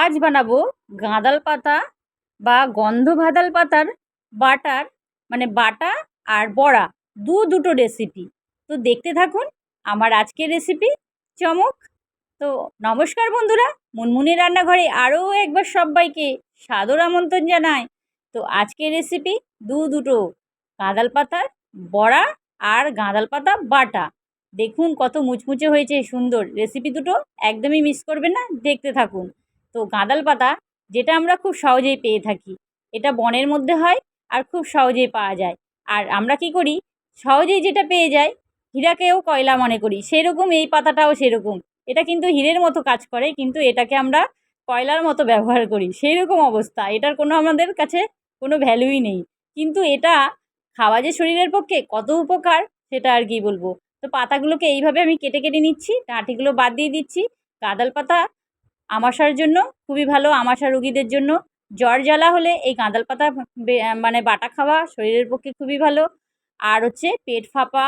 আজ বানাবো গাঁদাল পাতা বা গন্ধ ভাদাল পাতার বাটার মানে বাটা আর বড়া, দু দুটো রেসিপি তো দেখতে থাকুন আমার আজকের রেসিপি চমক। তো নমস্কার বন্ধুরা মুনমুনি রান্নাঘরে আরও একবার সবাইকে সাদর আমন্ত্রণ জানায় তো আজকের রেসিপি দু দুটো গাঁদাল পাতার বড়া আর গাঁদাল পাতা, বাটা। দেখুন কত মুচমুচে হয়েছে, সুন্দর। রেসিপি দুটো একদমই মিস করবেন না, দেখতে থাকুন। তো গাঁদাল পাতা যেটা আমরা খুব সহজেই পেয়ে থাকি। এটা বনের মধ্যে হয় আর খুব সহজেই পাওয়া যায়। আর আমরা কি করি, সহজেই যেটা পেয়ে যায় হীরাকেও কয়লা মনে করি, সেরকম এই পাতাটাও সেরকম। এটা কিন্তু হীরের মতো কাজ করে, কিন্তু এটাকে আমরা কয়লার মতো ব্যবহার করি সেই রকম অবস্থা। এটার কোনো আমাদের কাছে কোনো ভ্যালুই নেই। কিন্তু এটা খাওয়া যে শরীরের পক্ষে কত উপকার, সেটা আর কি বলব। তো পাতাগুলোকে এইভাবে আমি কেটে কেটে নিচ্ছি ডাঁটিগুলো বাদ দিয়ে দিচ্ছি, গাঁদাল পাতা আমাশার জন্য খুবই ভালো আমাশা রুগীদের জন্য। জ্বর জ্বালা হলে এই গাঁদাল পাতা মানে বাটা খাওয়া শরীরের পক্ষে খুবই ভালো। আর হচ্ছে পেট ফাঁপা,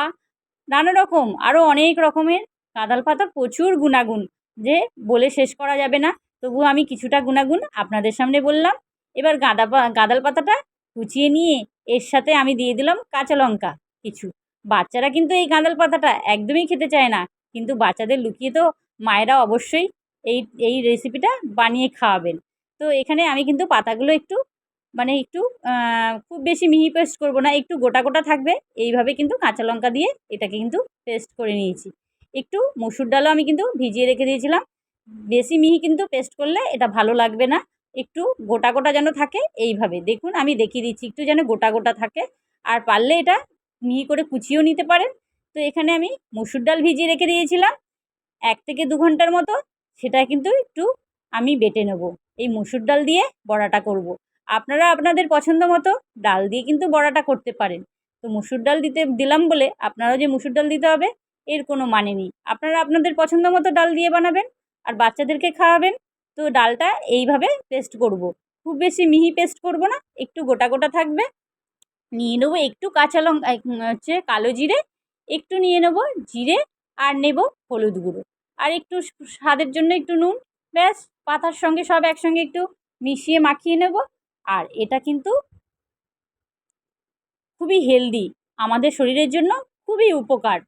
নানা রকম আরও অনেক রকমের গাঁদাল পাতা প্রচুর গুণাগুণ যে বলে শেষ করা যাবে না। তবু আমি কিছুটা গুণাগুণ আপনাদের সামনে বললাম। এবার গাঁদা গাঁদাল পাতাটা কুচিয়ে নিয়ে এর সাথে আমি দিয়ে দিলাম কাঁচা লঙ্কা কিছু। বাচ্চারা কিন্তু এই গাঁদাল পাতাটা একদমই খেতে চায় না। কিন্তু বাচ্চাদের লুকিয়ে তো মায়েরা অবশ্যই এই এই রেসিপিটা বানিয়ে খাওয়াবেন। তো এখানে আমি কিন্তু পাতাগুলো একটু মানে একটু খুব বেশি মিহি পেস্ট করব না, একটু গোটা গোটা থাকবে। এইভাবে কিন্তু কাঁচা লঙ্কা দিয়ে এটাকে কিন্তু পেস্ট করে নিয়েছি। একটু মুসুর ডালও আমি কিন্তু ভিজিয়ে রেখে দিয়েছিলাম। বেশি মিহি কিন্তু পেস্ট করলে এটা ভালো লাগবে না। একটু গোটা গোটা যেন থাকে, এইভাবে। দেখুন, আমি দেখিয়ে দিচ্ছি, একটু যেন গোটা গোটা থাকে। আর পারলে এটা মিহি করে কুচিয়েও নিতে পারেন। তো এখানে আমি মুসুর ডাল ভিজিয়ে রেখে দিয়েছিলাম। এক থেকে দু ঘণ্টার মতো সেটা কিন্তু একটু আমি বেটে নেব। এই মুসুর ডাল দিয়ে বড়াটা করব। আপনারা আপনাদের পছন্দ মতো ডাল দিয়ে কিন্তু বড়াটা করতে পারেন। তো মুসুর ডাল দিতে, দিলাম বলে আপনারাও যে মুসুর ডাল দিতে হবে, এর কোনো মানে নেই। আপনারা আপনাদের পছন্দ মতো ডাল দিয়ে বানাবেন আর বাচ্চাদেরকে খাওয়াবেন। তো ডালটা এইভাবে পেস্ট করব। খুব বেশি মিহি পেস্ট করব না, একটু গোটা গোটা থাকবে। নিয়ে নেব একটু কাঁচা লঙ্কা হচ্ছে কালো জিরে, একটু নিয়ে নেব জিরে আর নেব হলুদ গুঁড়ো। আর একটু স্বাদের জন্য একটু নুন, ব্যাস। পাতার সঙ্গে সব একসঙ্গে একটু মিশিয়ে মাখিয়ে নেব। আর এটা কিন্তু খুবই হেলদি, আমাদের শরীরের জন্য খুবই উপকার।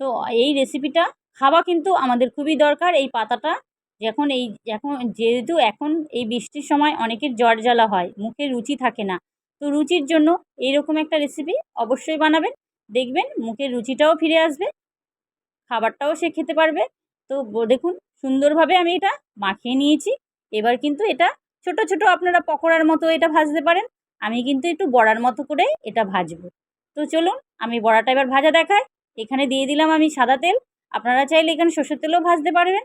তো এই রেসিপিটা খাওয়া কিন্তু আমাদের খুবই দরকার, এই পাতাটা। যখন এই এখন যেহেতু এখন এই বৃষ্টির সময় অনেকের জ্বর জ্বালা হয়, মুখে রুচি থাকে না। তো রুচির জন্য এইরকম একটা রেসিপি অবশ্যই বানাবেন। দেখবেন মুখের রুচিটাও ফিরে আসবে, খাবারটাও সে খেতে পারবে। তো দেখুন, সুন্দরভাবে আমি এটা মাখিয়ে নিয়েছি। এবার কিন্তু এটা ছোট ছোট আপনারা পকোড়ার মতো এটা ভাজতে পারেন। আমি কিন্তু একটু বড়ার মতো করে এটা ভাজবো। তো চলুন, আমি বড়াটা এবার ভাজা দেখাই। এখানে দিয়ে দিলাম আমি সাদা তেল। আপনারা চাইলে এখানে সর্ষের তেলও ভাজতে পারবেন।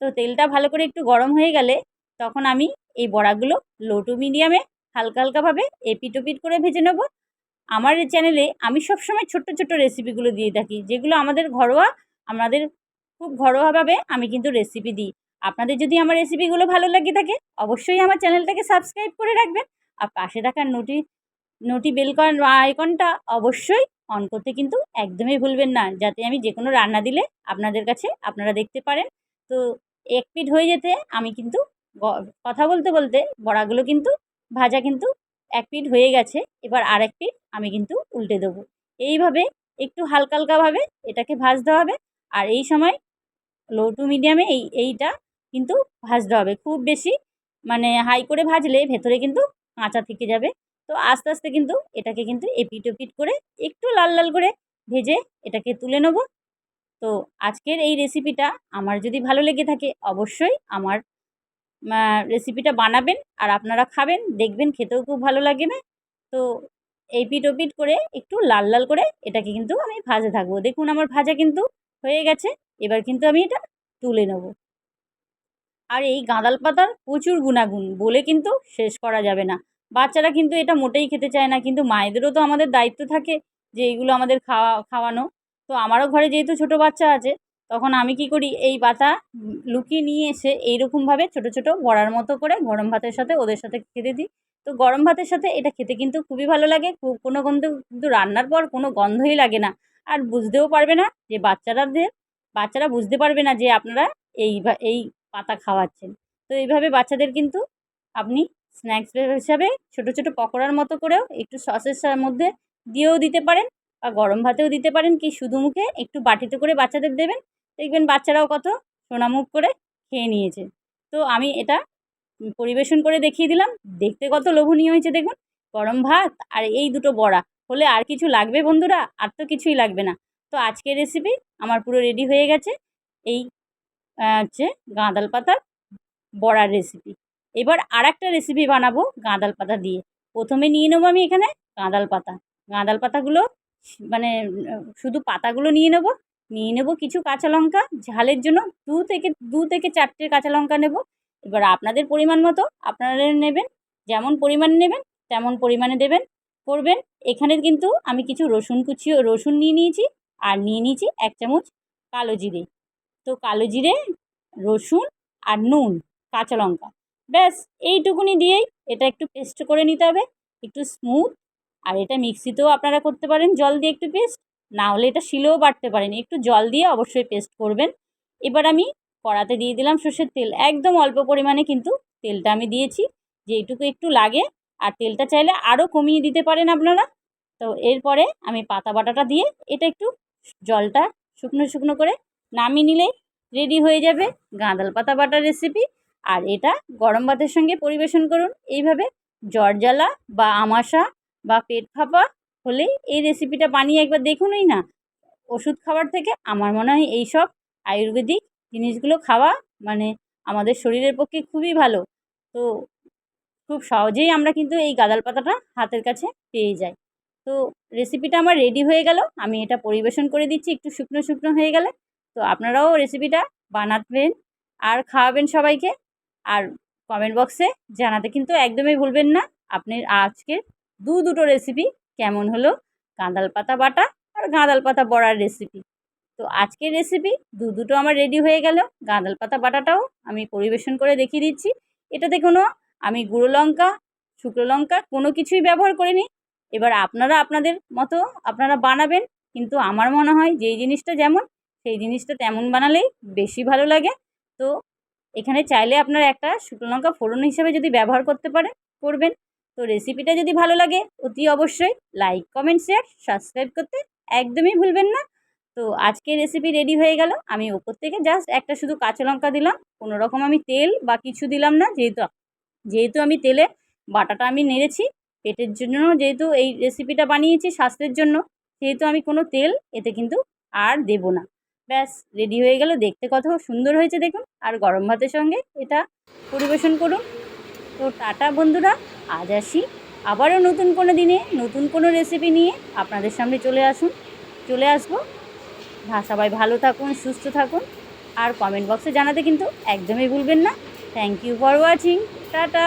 তো তেলটা ভালো করে একটু গরম হয়ে গেলে তখন আমি এই বড়াগুলো লো টু মিডিয়ামে হালকা, হালকাভাবে এপিট ওপিট করে ভেজে নেব। আমার চ্যানেলে আমি সবসময় ছোট্ট ছোট্ট রেসিপিগুলো দিয়ে থাকি, যেগুলো আমাদের ঘরোয়া, আমাদের খুব ঘরোয়াভাবে আমি কিন্তু রেসিপি দিই। আপনাদের যদি আমার রেসিপিগুলো ভালো লাগে থাকে, অবশ্যই আমার চ্যানেলটাকে সাবস্ক্রাইব করে রাখবেন। আর পাশে থাকার নোটি নোটি বেলকন আইকনটা অবশ্যই অন করতে কিন্তু একদমই ভুলবেন না, যাতে আমি যে কোনো রান্না দিলে আপনাদের কাছে আপনারা দেখতে পারেন। তো এক পিঠ হয়ে যেতে আমি কিন্তু কথা বলতে বলতে বড়াগুলো কিন্তু ভাজা কিন্তু এক পিঠ হয়ে গেছে, এবার আর এক পিঠ আমি কিন্তু উল্টে দেবো। এইভাবে একটু হালকা হালকাভাবে এটাকে ভাজতে হবে। আর এই সময় লো টু মিডিয়ামে এই, এইটা কিন্তু ভাজতে হবে। খুব বেশি মানে হাই করে ভাজলে ভেতরে কিন্তু কাঁচা থেকে যাবে। তো আস্তে আস্তে কিন্তু এটাকে কিন্তু এপিট, ওপিট করে একটু লাল লাল করে ভেজে এটাকে তুলে নেব। তো আজকের এই রেসিপিটা আমার যদি ভালো লেগে থাকে অবশ্যই আমার রেসিপিটা বানাবেন আর আপনারা খাবেন, দেখবেন খেতেও খুব ভালো লাগবে তো এপিট, ওপিট করে একটু লাল লাল করে এটাকে কিন্তু আমি ভাজে থাকব। দেখুন আমার ভাজা কিন্তু হয়ে গেছে। এবার কিন্তু আমি এটা তুলে নেব। আর এই গাঁদাল পাতার প্রচুর গুণাগুণ, বলে কিন্তু শেষ করা যাবে না। বাচ্চারা কিন্তু এটা মোটেই খেতে চায় না, কিন্তু মায়েদেরও তো আমাদের দায়িত্ব থাকে যে এইগুলো আমাদের খাওয়া, খাওয়ানো। তো আমারও ঘরে যেহেতু ছোটো বাচ্চা আছে, তখন আমি কি করি, এই পাতা লুকিয়ে নিয়ে এসে এইরকমভাবে ছোটো ছোটো বড়ার মতো করে গরম ভাতের সাথে ওদের সাথে খেতে দিই। তো গরম ভাতের সাথে এটা খেতে কিন্তু খুবই ভালো লাগে খুব কোনো গন্ধ কিন্তু রান্নার পর কোনো গন্ধই লাগে না। আর বুঝতেও পারবে না যে বাচ্চারাদের বাচ্চারা বুঝতে পারবে না যে আপনারা এই এই পাতা খাওয়াচ্ছেন। তো এইভাবে বাচ্চাদের কিন্তু আপনি স্ন্যাক্স হিসাবে ছোটো ছোটো পকোড়ার মতো করেও একটু সসের মধ্যে দিয়েও দিতে পারেন বা গরম ভাতেও দিতে পারেন কি শুধু মুখে একটু বাটিতে করে বাচ্চাদের দেবেন। দেখবেন বাচ্চারাও কত সোনামুখ করে খেয়ে নিয়েছে। তো আমি এটা পরিবেশন করে দেখিয়ে দিলাম। দেখতে কত লোভনীয় হয়েছে দেখুন। গরম ভাত আর এই দুটো বড়া। হলে আর কিছু লাগবে বন্ধুরা? আর তো কিছুই লাগবে না। তো আজকের রেসিপি আমার পুরো রেডি হয়ে গেছে। এই হচ্ছে গাঁদাল পাতার বড়ার রেসিপি এবার আর একটা রেসিপি বানাবো গাঁদাল পাতা দিয়ে। প্রথমে নিয়ে নেব আমি এখানে গাঁদাল পাতা। গাঁদাল পাতাগুলো মানে শুধু পাতাগুলো নিয়ে নেব। নিয়ে নেব কিছু কাঁচা লঙ্কা। ঝালের জন্য দু থেকে দু থেকে চারটে কাঁচা লঙ্কা নেব। এবার আপনাদের পরিমাণ মতো আপনারা নেবেন। যেমন পরিমাণ নেবেন, তেমন পরিমাণে দেবেন, করবেন। এখানে কিন্তু আমি কিছু রসুন কুচিও, রসুন নিয়ে নিয়েছি। আর নিয়ে নিয়েছি এক চামচ কালো জিরে। তো কালো জিরে, রসুন আর নুন, কাঁচা লঙ্কা। ব্যাস, এইটুকুনি দিয়েই এটা একটু পেস্ট করে নিতে হবে, একটু স্মুথ আর এটা মিক্সিতেও আপনারা করতে পারেন, জল দিয়ে একটু পেস্ট না হলে এটা শিলেও বাটতে পারেন একটু জল দিয়ে অবশ্যই পেস্ট করবেন। এবার আমি কড়াতে দিয়ে দিলাম সর্ষের তেল। একদম অল্প পরিমাণে কিন্তু তেলটা আমি দিয়েছি যে এইটুকু একটু লাগে। আর তেলটা চাইলে আরও কমিয়ে দিতে পারেন আপনারা। তো এরপরে আমি পাতা বাটাটা দিয়ে এটা একটু জলটা শুকনো শুকনো করে নামিয়ে নিলেই রেডি হয়ে যাবে গাঁদাল পাতা বাটার রেসিপি আর এটা গরম ভাতের সঙ্গে পরিবেশন করুন। এইভাবে জ্বর জ্বালা বা আমাশা বা পেট ফাঁপা হলেই এই রেসিপিটা বানিয়ে একবার দেখুনই না। ওষুধ খাবার থেকে আমার মনে হয় এই সব আয়ুর্বেদিক জিনিসগুলো খাওয়া মানে আমাদের শরীরের পক্ষে খুবই ভালো। তো খুব সহজেই আমরা কিন্তু এই গাঁদাল পাতাটা হাতের কাছে পেয়ে যাই। তো রেসিপিটা আমার রেডি হয়ে গেল। আমি এটা পরিবেশন করে দিচ্ছি, একটু শুকনো শুকনো হয়ে গেলে। তো আপনারাও রেসিপিটা বানাবেন আর খাওয়াবেন সবাইকে। আর কমেন্ট বক্সে জানাতে কিন্তু একদমই ভুলবেন না, আপনি আজকের দু দুটো রেসিপি কেমন হলো? গাঁদাল পাতা বাটা আর গাঁদাল পাতা বড়ার রেসিপি তো আজকের রেসিপি দু দুটো আমার রেডি হয়ে গেল। গাঁদাল পাতা বাটাটাও আমি পরিবেশন করে দেখিয়ে দিচ্ছি। এটাতে কোনো আমি গুঁড়ো লঙ্কা, শুকনো লঙ্কা কোনো কিছুই ব্যবহার করিনি। এবার আপনারা আপনাদের মতো আপনারা বানাবেন, কিন্তু আমার মনে হয় যেই জিনিসটা যেমন, সেই জিনিসটা তেমন বানালেই বেশি ভালো লাগে। তো এখানে চাইলে আপনারা একটা শুকনো লঙ্কা ফোড়ন হিসেবে যদি ব্যবহার করতে পারেন, করবেন। তো রেসিপিটা যদি ভালো লাগে, অতি অবশ্যই লাইক কমেন্ট শেয়ার সাবস্ক্রাইব করতে একদমই ভুলবেন না। তো আজকে রেসিপি রেডি হয়ে গেল। আমি ওপর থেকে জাস্ট একটা শুধু কাঁচা লঙ্কা দিলাম। কোনো রকম আমি তেল বা কিছু দিলাম না, যেহেতু যেহেতু আমি তেলে বাটাটা আমি নেড়েছি। পেটের জন্য যেহেতু এই রেসিপিটা বানিয়েছি স্বাস্থ্যের জন্য, সেহেতু আমি কোনো তেল এতে কিন্তু আর দেব না। ব্যাস রেডি হয়ে গেল। দেখতে কত সুন্দর হয়েছে দেখুন। আর গরম ভাতের সঙ্গে এটা পরিবেশন করুন। তো টাটা বন্ধুরা, আজ আসি আবারও নতুন কোনো দিনে, নতুন কোনো রেসিপি নিয়ে আপনাদের সামনে চলে আসুন। চলে আসব। সবাই ভালো থাকুন, সুস্থ থাকুন। আর কমেন্ট বক্সে জানাতে কিন্তু একদমই ভুলবেন না। Thank you for watching tata!